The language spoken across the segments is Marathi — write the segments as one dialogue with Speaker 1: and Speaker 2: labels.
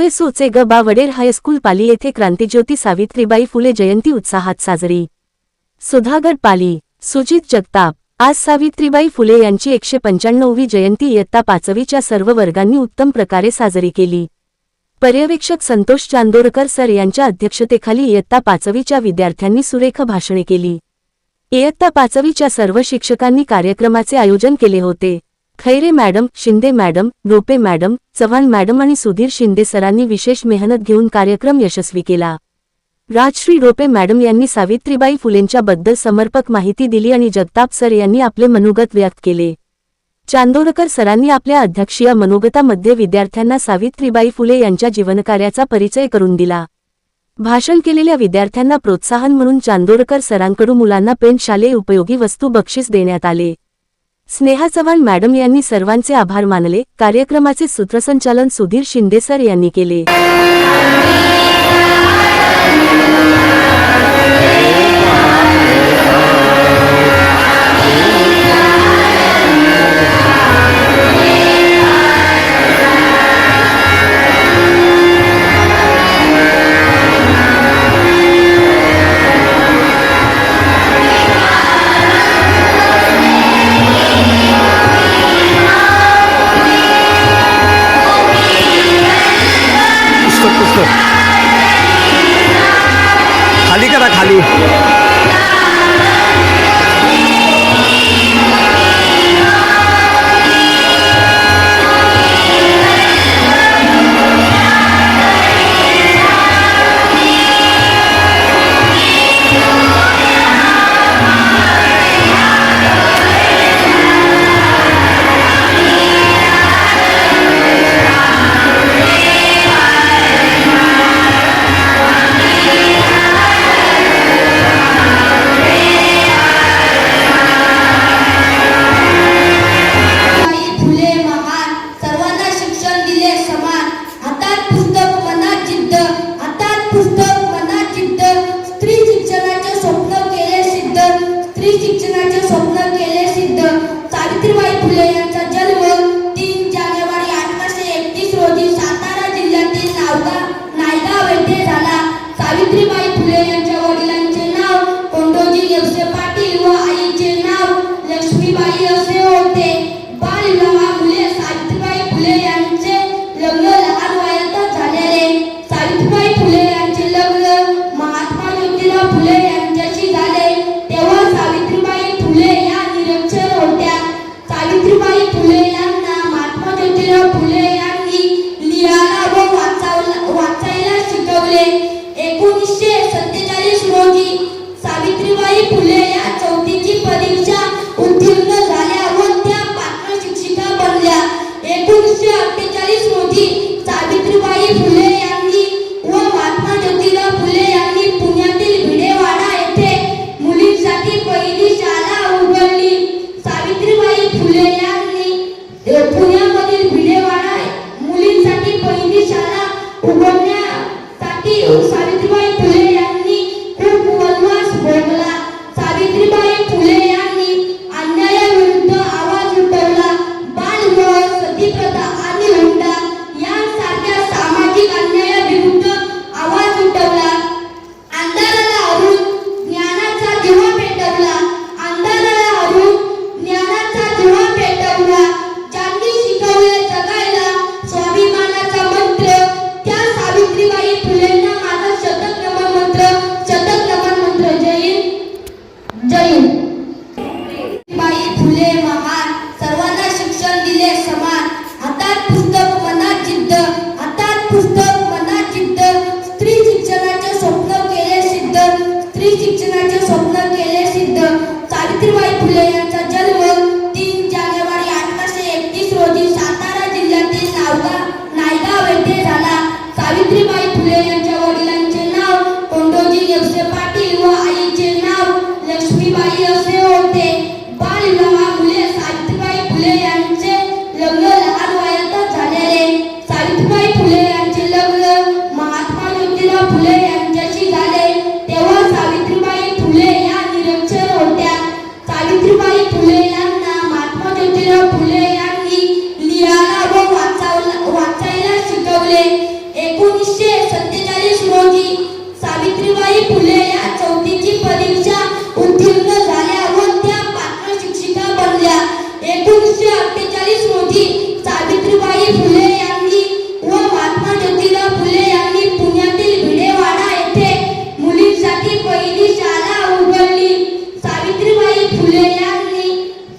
Speaker 1: सुएसोचे ग बा वडेर हायस्कूल पाली येथे क्रांतिज्योती सावित्रीबाई फुले जयंती उत्साहात साजरी. सुधागर पाली सुजित जगताप आज सावित्रीबाई फुले यांची एकशे पंच्याण्णववी जयंती इयत्ता पाचवीच्या सर्व वर्गांनी उत्तम प्रकारे साजरी केली. पर्यवेक्षक संतोष चांदोरकर सर यांच्या अध्यक्षतेखाली इयत्ता पाचवीच्या विद्यार्थ्यांनी सुरेख भाषणे केली. इयत्ता पाचवीच्या सर्व शिक्षकांनी कार्यक्रमाचे आयोजन केले होते. Khaire madam Shinde madam Rope madam Chavan madam आणि सुधीर शिंदे सरांनी विशेष मेहनत घेऊन कार्यक्रम यशस्वी केला. राजश्री रोपे मॅडम यांनी सावित्रीबाई फुलेंच्या बद्दल समर्पक माहिती दिली आणि जगताप सर यांनी आपले मनोगत व्यक्त केले. चांदोरकर सरांनी आपल्या अध्यक्षीय मनोगतामध्ये विद्यार्थ्यांना सावित्रीबाई फुले यांच्या जीवनकार्याचा परिचय करून दिला. भाषण केलेल्या विद्यार्थ्यांना प्रोत्साहन म्हणून चांदोरकर सरांकडून मुलांना पेन शालेय उपयोगी वस्तू बक्षीस देण्यात आले. स्नेहा चव्हाण मॅडम यांनी सर्वांचे आभार मानले. कार्यक्रमाचे सूत्रसंचालन सुधीर शिंदे सर यांनी केले.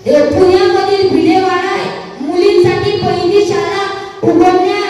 Speaker 2: पुण्यामधील भिडेवाडा मुलींसाठी पहिली शाळा उघडण्यात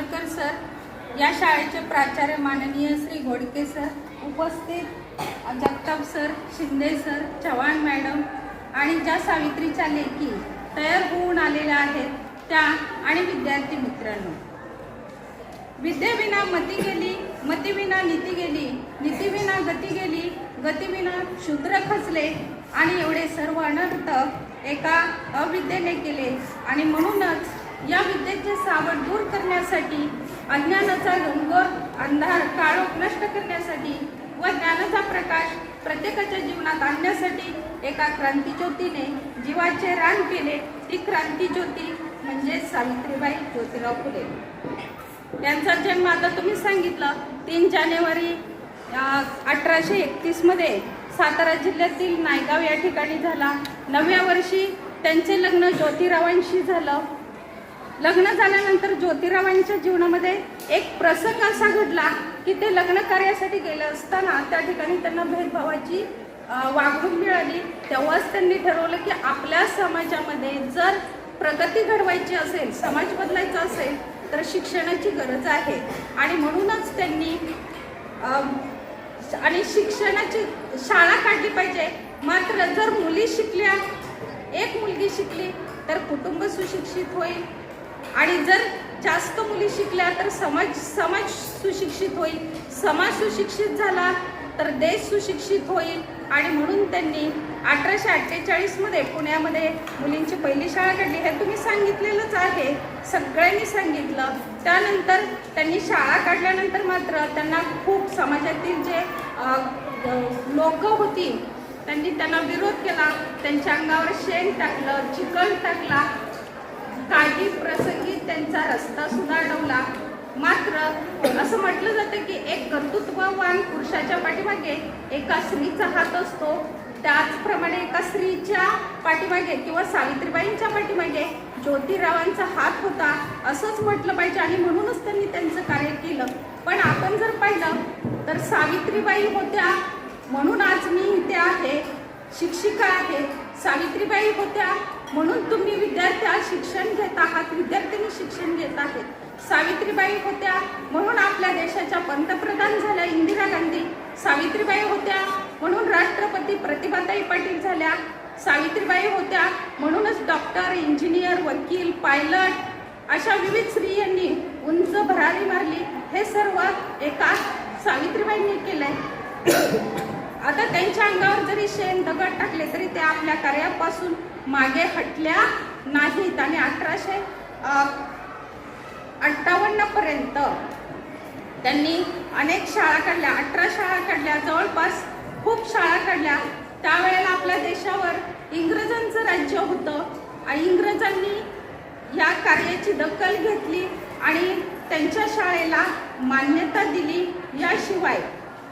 Speaker 3: चांदोरकर सर या शाळेचे प्राचार्य माननीय श्री घोडके सर उपस्थित Jagtap sir Shinde sir Chavan madam आणि ज्या सावित्रीच्या लेखी तयार होऊन आलेल्या आहेत त्या आणि विद्यार्थी मित्रांनो. विद्येविना मती गेली मतीविना नीती गेली नीतीविना गती गेली गतीविना शूद्र खचले आणि एवढे सर्व अनर्थ एका अविद्येने केले आणि म्हणूनच या विद्येचे सावट दूर करण्यासाठी अज्ञानाचा डोंगर अंधार काळोख नष्ट करण्यासाठी व ज्ञानाचा प्रकाश प्रत्येकाच्या जीवनात आणण्यासाठी एका क्रांतीज्योतीने जीवाचे रान केले. ती क्रांतीज्योती म्हणजे सावित्रीबाई ज्योतिराव फुले. यांचा जन्म आता तुम्ही सांगितलं तीन जानेवारी अठराशे एकतीसमध्ये सातारा जिल्ह्यातील नायगाव या ठिकाणी झाला. नवव्या वर्षी त्यांचे लग्न ज्योतिरावांशी झालं. लग्न झाल्यानंतर ज्योतिरावांच्या जीवनामध्ये एक प्रसंग असा घडला की ते लग्न कार्यासाठी गेले असताना त्या ठिकाणी त्यांना भेदभावाची वागणूक मिळाली. तेव्हाच त्यांनी ठरवलं की आपल्या समाजामध्ये जर प्रगती घडवायची असेल समाज बदलायचा असेल तर शिक्षणाची गरज आहे. आणि म्हणूनच त्यांनी आणि शिक्षणाची शाळा काढली पाहिजे. मात्र जर मुली शिकल्या एक मुलगी शिकली तर कुटुंब सुशिक्षित होईल. आणि जर जास्त मुली शिकल्या तर समाज समाज सुशिक्षित होईल. समाज सुशिक्षित झाला तर देश सुशिक्षित होईल. आणि म्हणून त्यांनी अठराशे अठ्ठेचाळीसमध्ये पुण्यामध्ये मुलींची पहिली शाळा काढली. हे तुम्ही सांगितलेलंच आहे. सगळ्यांनी सांगितलं. त्यानंतर त्यांनी शाळा काढल्यानंतर मात्र त्यांना खूप समाजातील जे लोक होती त्यांनी त्यांना विरोध केला. त्यांच्या अंगावर शेण टाकलं चिकन टाकला. काही प्रसंगी त्यांचा रस्ता सुद्धा अडवला मात्र असं म्हटलं जातं की एक कर्तृत्ववान पुरुषाच्या पाठीमागे एका स्त्रीचा हात असतो. त्याचप्रमाणे एका स्त्रीच्या पाठीमागे किंवा सावित्रीबाईंच्या पाठीमागे ज्योतिरावांचा हात होता. असंच म्हटलं पाहिजे आणि म्हणूनच त्यांनी त्यांचं कार्य केलं. पण आपण जर पाहिलं तर सावित्रीबाई होत्या. म्हणून आज मी इथे आहे. शिक्षिका आहे. सावित्रीबाई होत्या. म्हणून तुम्ही विद्यार्थी आज शिक्षण घेत आहात. विद्यार्थ्यांनी शिक्षण घेत आहेत. सावित्रीबाई होत्या. म्हणून आपल्या देशाच्या पंतप्रधान झाल्या इंदिरा गांधी. सावित्रीबाई होत्या. म्हणून राष्ट्रपती प्रतिभाताई पाटील झाल्या. सावित्रीबाई होत्या. म्हणूनच डॉक्टर इंजिनियर वकील पायलट अशा विविध स्त्रियांनी उंच भरारी मारली. हे सर्व एका सावित्रीबाईंनी केलंय. आता त्यांच्या अंगावर जरी शेण दगड टाकले तरी ते आपल्या कार्यापासून मागे हटल्या नाहीत आणि अठराशे अठ्ठावन्न पर्यंत त्यांनी अनेक शाळा काढल्या. अठरा शाळा काढल्या. जवळपास खूप शाळा काढल्या. त्यावेळेला आपल्या देशावर इंग्रजांचं राज्य होतं. इंग्रजांनी या कार्याची दखल घेतली आणि त्यांच्या शाळेला मान्यता दिली. याशिवाय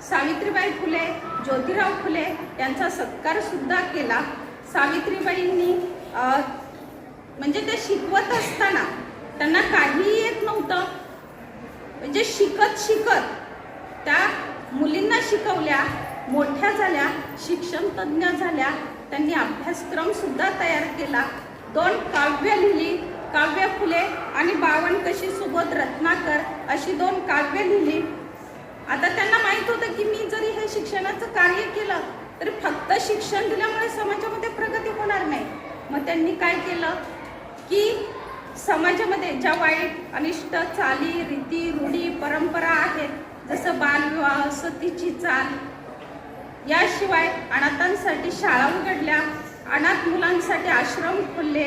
Speaker 3: सावित्रीबाई फुले ज्योतिराव फुले यांचा सत्कार सुद्धा केला. सावित्रीबाईंनी म्हणजे ते शिकवत असताना त्यांना काहीही येत नव्हतं. म्हणजे शिकत शिकत त्या मुलींना शिकवल्या मोठ्या झाल्या शिक्षणतज्ज्ञ झाल्या त्यांनी अभ्यासक्रमसुद्धा तयार केला. दोन काव्य लिहिली काव्य फुले आणि बावन कशी सुबोध रत्नाकर अशी दोन काव्य लिहिली. आता त्यांना माहीत होतं की मी जरी हे शिक्षणाचं कार्य केलं तरी फक्त शिक्षण दिल्यामुळे समाजामध्ये प्रगती होणार नाही. मग त्यांनी काय केलं? की समाजामध्ये ज्या वाईट अनिष्ट चाली रीती रूढी परंपरा आहेत जसं बालविवाह सतीची चाल याशिवाय अनाथांसाठी शाळा उघडल्या अनाथ मुलांसाठी आश्रम खोलले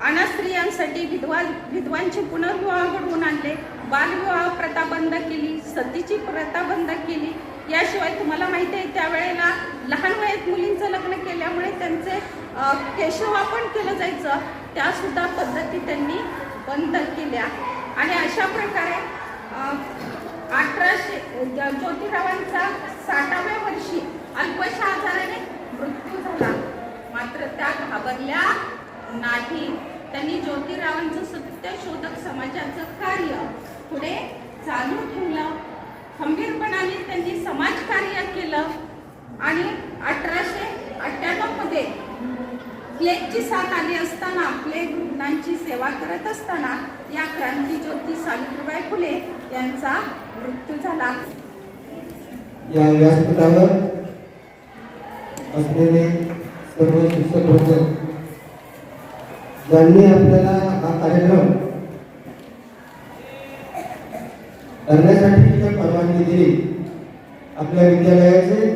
Speaker 3: अनाथ स्त्रियांसाठी विधवा विधवांचे पुनर्विवाह घडवून आणले बालविवाह प्रथा बंद केली सतीची प्रथा बंद केली याशिवाय तुम्हाला माहिती आहे त्यावेळेला लहान वयात मुलींचं लग्न केल्यामुळे त्यांचे केशवा केशवापण केलं जायचं. त्यासुद्धा पद्धती त्यांनी बंद केल्या. आणि अशा प्रकारे अठराशे ज्योतिरावांचा साठाव्या वर्षी अल्पशा आजाराने मृत्यू झाला. मात्र त्या घाबरल्या नाही. त्यांनी ज्योतिरावांचं सत्यशोधक समाजाचं कार्य पुढे चालू ठेवलं. खंबीरपणाने त्यांनी समाजकार्य केलं आणि अठराशे अठ्ठ्याण्णवमध्ये प्लेगची साथ आली असताना प्लेग रुग्णांची सेवा करत असताना या क्रांतीज्योती सावित्रीबाई फुले यांचा मृत्यू झाला.
Speaker 4: या व्यासपीठावर असलेले सर्व शिक्षक होते ज्यांनी आपल्याला हा कार्यक्रम करण्यासाठी इथं परवानगी दिली. आपल्या विद्यालयाचे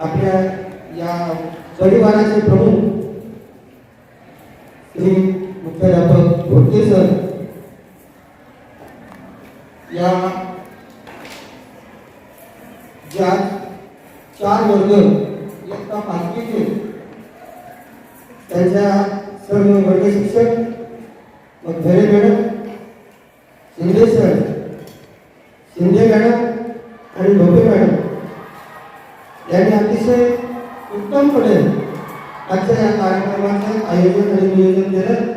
Speaker 4: आपल्या या परिवाराचे प्रमुख श्री मुख्याध्यापक घोटके सर या ज्या चार वर्ग इयत्ता पाचवीचे त्यांच्या सर्व वर्ग शिक्षक मग Dhare madam Shinde sir Shinde madam आणि ढोके मॅडम यांनी अतिशय उत्तमपणे आजच्या या कार्यक्रमाचं आयोजन आणि नियोजन केलं.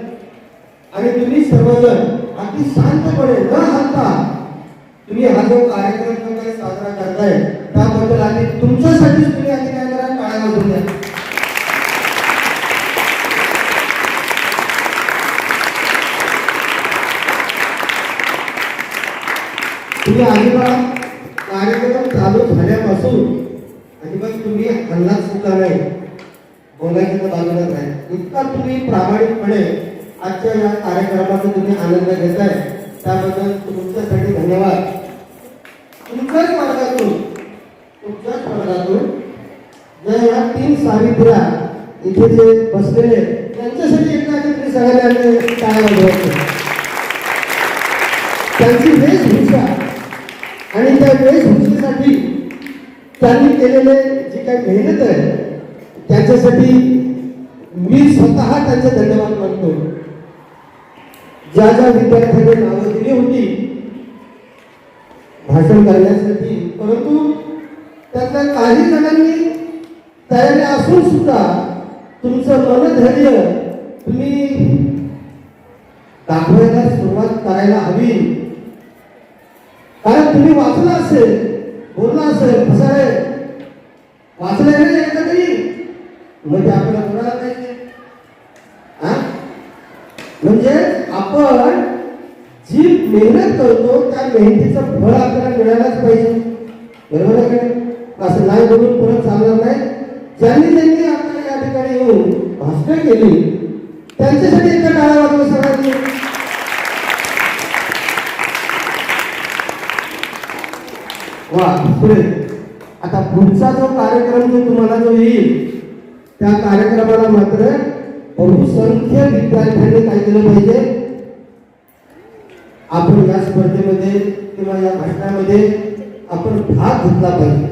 Speaker 4: आणि तुम्ही सर्वजण अगदी शांतपणे न हलता तुम्ही हा जो कार्यक्रम जो काही साजरा करताय त्याबद्दल आधी तुमच्यासाठी तुम्ही आधी काय करा? टाळ्या वाजवून द्या. तुम्ही अजिबात कार्यक्रम चालू झाल्यापासून अजिबात तुम्ही हल्ला सुद्धा नाही. बोलायचं तर बाजूलाच नाही. इतका तुम्ही प्रामाणिकपणे आजच्या या कार्यक्रमाचा तुम्ही आनंद घेताय. त्याबद्दल तुमच्यासाठी धन्यवाद. तुमच्याच मार्गातून तुमच्याच मार्गातून ज्या या तीन सावित्र्या इथे जे बसलेले त्यांच्यासाठी एकदा तुम्ही सगळ्यांनी काय त्यांची त्यांची वेशभूषा आणि त्या वेशभूषेसाठी त्यांनी केलेले जी काही मेहनत आहे त्याच्यासाठी मी स्वतः त्यांचे धन्यवाद मानतो. ज्या ज्या विद्यार्थ्यांनी नावं दिली होती भाषण करण्यासाठी परंतु त्यातल्या काही जणांनी तयारी असून सुद्धा तुमचं मनधैर्य तुम्ही दाखवायला सुरुवात करायला हवी. कारण तुम्ही वाचलं असेल बोलला असेल फसाळे वाचलं नाही एकदा तरी? म्हणजे आपल्याला कोणाला पाहिजे म्हणजे आपण जी मेहनत करतो त्या मेहनतीचं फळ आपल्याला मिळायलाच पाहिजे. बरोबर आहे का असं नाही बोलून परत चालणार नाही. ज्यांनी ज्यांनी आपल्याला या ठिकाणी येऊन भाषण केली त्यांच्यासाठी एकदा टाळा वाजवा सगळ्यांनी. वा पुढे. आता पुढचा जो कार्यक्रम जो तुम्हाला जो येईल त्या कार्यक्रमाला मात्र बहुसंख्य विद्यार्थ्यांनी काय केलं पाहिजे? आपण या स्पर्धेमध्ये किंवा या भाषणामध्ये आपण भाग घेतला पाहिजे.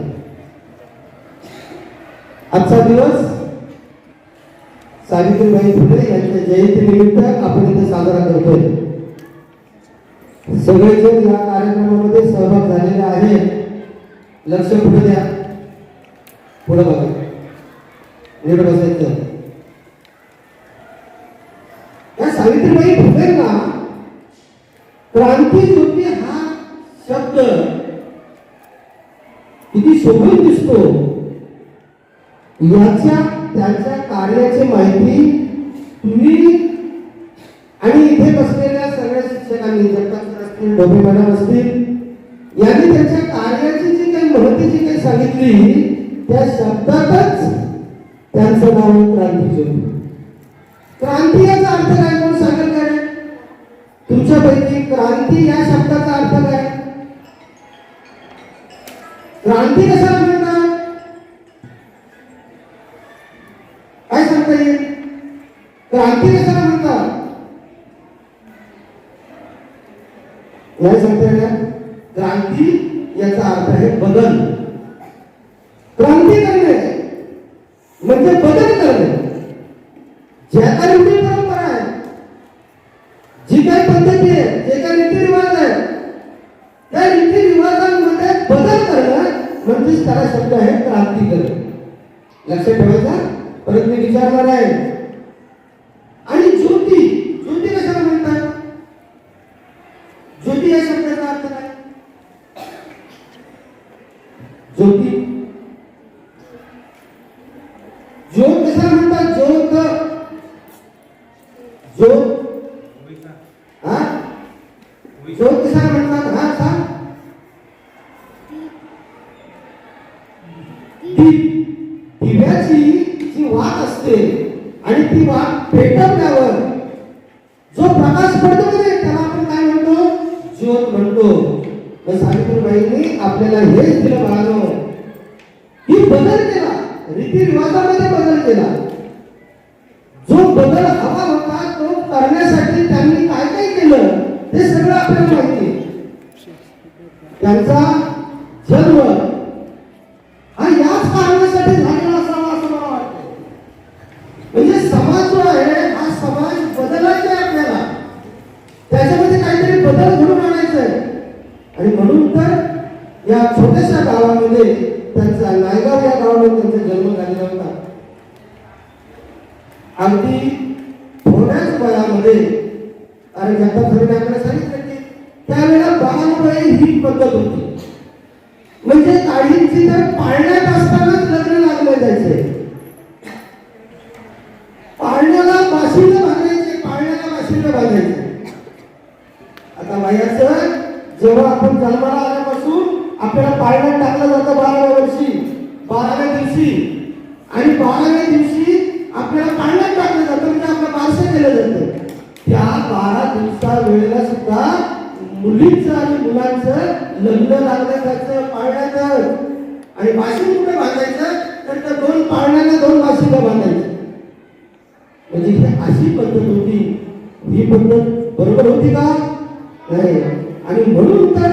Speaker 4: आजचा दिवस सावित्रीबाई फुले यांच्या जयंतीनिमित्त आपण इथे साजरा करतोय. सगळेजण या कार्यक्रमामध्ये सहभाग झालेले आहे लक्ष पुढे द्या. पुढे बघा. नीट बसायचं. या सावित्रीबाई फुलेंना क्रांती ज्योती हा शब्द किती शोभून दिसतो. याच्या त्यांच्या कार्याची माहिती तुम्ही आणि इथे बसलेल्या सगळ्या शिक्षकांनी जगताप असतील डोबे मॅडम असतील यांनी त्यांच्या कार्याची जी महती जी काही सांगितली त्या शब्दातच त्यांचं नाव क्रांती ज्योती क्रांती याचा अर्थ काय म्हणून सांगेल काय तुमच्यापैकी क्रांती या शब्दाचा अर्थ काय? क्रांती कशाला म्हणतात? काय सांगता येईल? क्रांती कशाला म्हणतात? नाही सांगता येईल क्रांती याचा अर्थ आहे बदल. क्रांती करणे म्हणजे बदल करणे. ज्या काही रूढी परंपरा आहे जी काही पद्धती आहे जे काही रीतिरिवाज आहे त्या रीतिरिवाजांमध्ये बदल करणं म्हणजेच त्याला शब्द आहे क्रांती करणे. लक्षात ठेवायचा? परत मी विचारणार आहे. आपल्याला घडून आणायचा आहे. आणि म्हणून तर या छोट्याशा गावामध्ये त्यांचा नायगाव या गावामध्ये त्यांचा जन्म झालेला होता. अगदी थोड्याच वयामध्ये अरे जगताप सरांनी आपल्याला सांगितलं की त्यावेळेला बालवय ही पद्धत होती. म्हणजे काहींची तर पाळण्यात असतानाच लग्न लागले जायचे. पाळण्याला बाशिंग बांधायचे पाळण्याला बाशिंग बांधायचे. आता वयाचं जेव्हा आपण जन्माला आल्यापासून आपल्याला पाळण्यात टाकलं जातं बाराव्या वर्षी बाराव्या दिवशी. आणि बाराव्या दिवशी आपल्याला पाळण्यात टाकलं जातं म्हणजे आपलं बारसं केलं जातं. त्या बारा दिवसा वेळेला सुद्धा मुलींचं आणि मुलांचं लग्न लागलं जायचं पाळण्यात आणि बाशिंग कुठे बांधायचं? तर त्या दोन पाळण्याला दोन बाशिंग बांधायचं म्हणजे ही अशी पद्धत होती. ही पद्धत बरोबर होती का? नाही. आणि म्हणून तर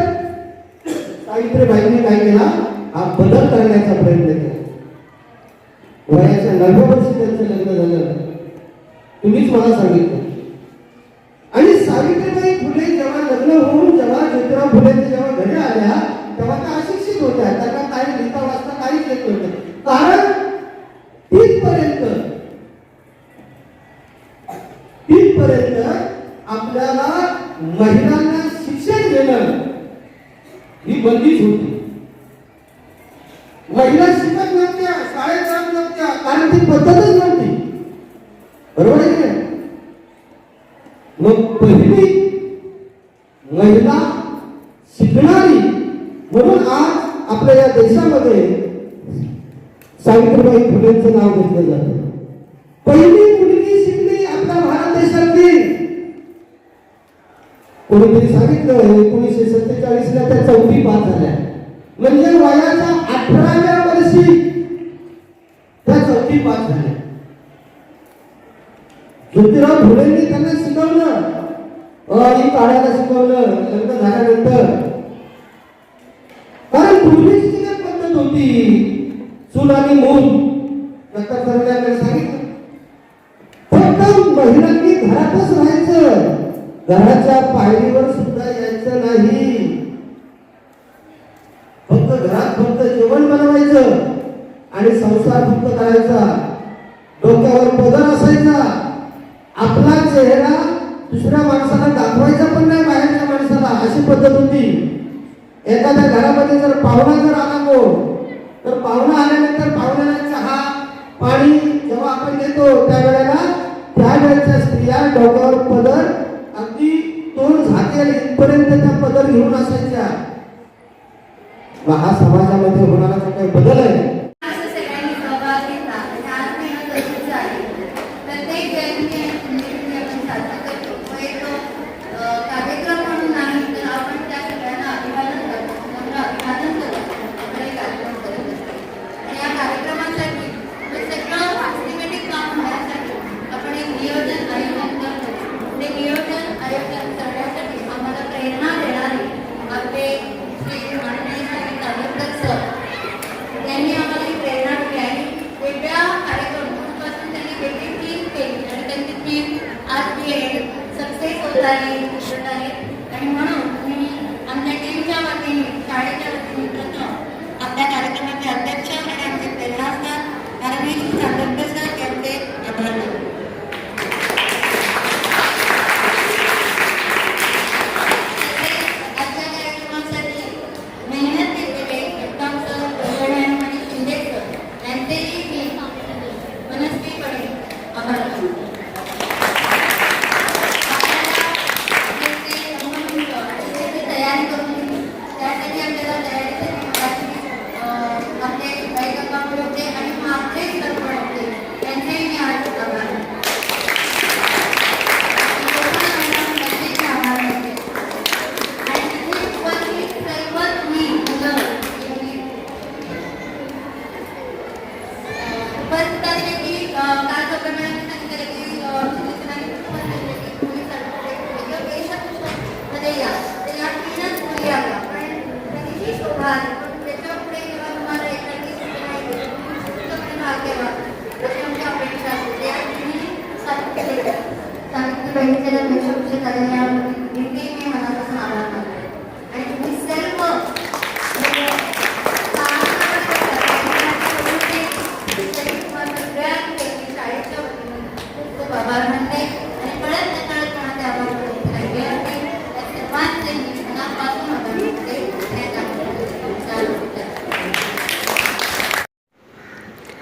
Speaker 4: सावित्रीबाईंनी काय केला? हा बदल करण्याचा प्रयत्न केला. वयाच्या नव्या वर्षी त्यांचं लग्न झालं. तुम्हीच मला सांगितलं. आणि सावित्रीबाई फुले जेव्हा लग्न होऊन जेव्हा ज्योतिराव फुले जेव्हा घरी आल्या तेव्हा त्या अशिक्षित होत्या. त्यांना काही लिहिता वाचता काहीच येत नव्हतं. कारण तिथपर्यंत तिथपर्यंत आपल्याला महिलांना शिक्षण देणं ही बंदीच होती. महिला शिकत नव्हत्या शाळेत जात नव्हत्या कारण ती पद्धतच नव्हती. बरोबर आहे मग पहिली महिला शिकणारी म्हणून आज आपल्या या देशामध्ये सावित्रीबाई फुलेंचं नाव घेतलं जातं. कोणीतरी सांगितलं एकोणीसशे सत्तेचाळीस ला त्या चौथी पास झाल्या. म्हणजे वयाच्या अठराव्या वर्षी त्या चौथी पास झाल्या. ज्योतिराव फुलेंनी त्यांना शिकवलं. अ, काढायला शिकवलं लग्न झाल्यानंतर. कारण पूर्वीची जी काही पद्धत होती चूल आणि मूल नंतर सरांनी सांगितलं. फक्त महिलांनी घरातच राहायचं. घराच्या पायरीवर सुद्धा यायचं नाही. फक्त घरात फक्त जेवण बनवायचं आणि संसार फक्त करायचा. डोक्यावर पदर असायचा. आपला चेहरा दुसऱ्या माणसाला दाखवायचा पण नाही बाहेरच्या माणसाला. अशी पद्धत होती. एखाद्या घरामध्ये जर पाहुणा जर आला कोण तर पाहुणा आल्यानंतर पाहुण्याला चहा पाणी जेव्हा आपण देतो त्यावेळेला त्यावेळेच्या स्त्रिया डोक्यावर पदर झाकेल त्या पदर घेऊन असायच्या हा समाजामध्ये होणारा जो काही बदल आहे
Speaker 5: म्हणजे केले सक्सेस होत आहेत आणि म्हणून मी आमच्या टीमच्या वतीने शाळेच्या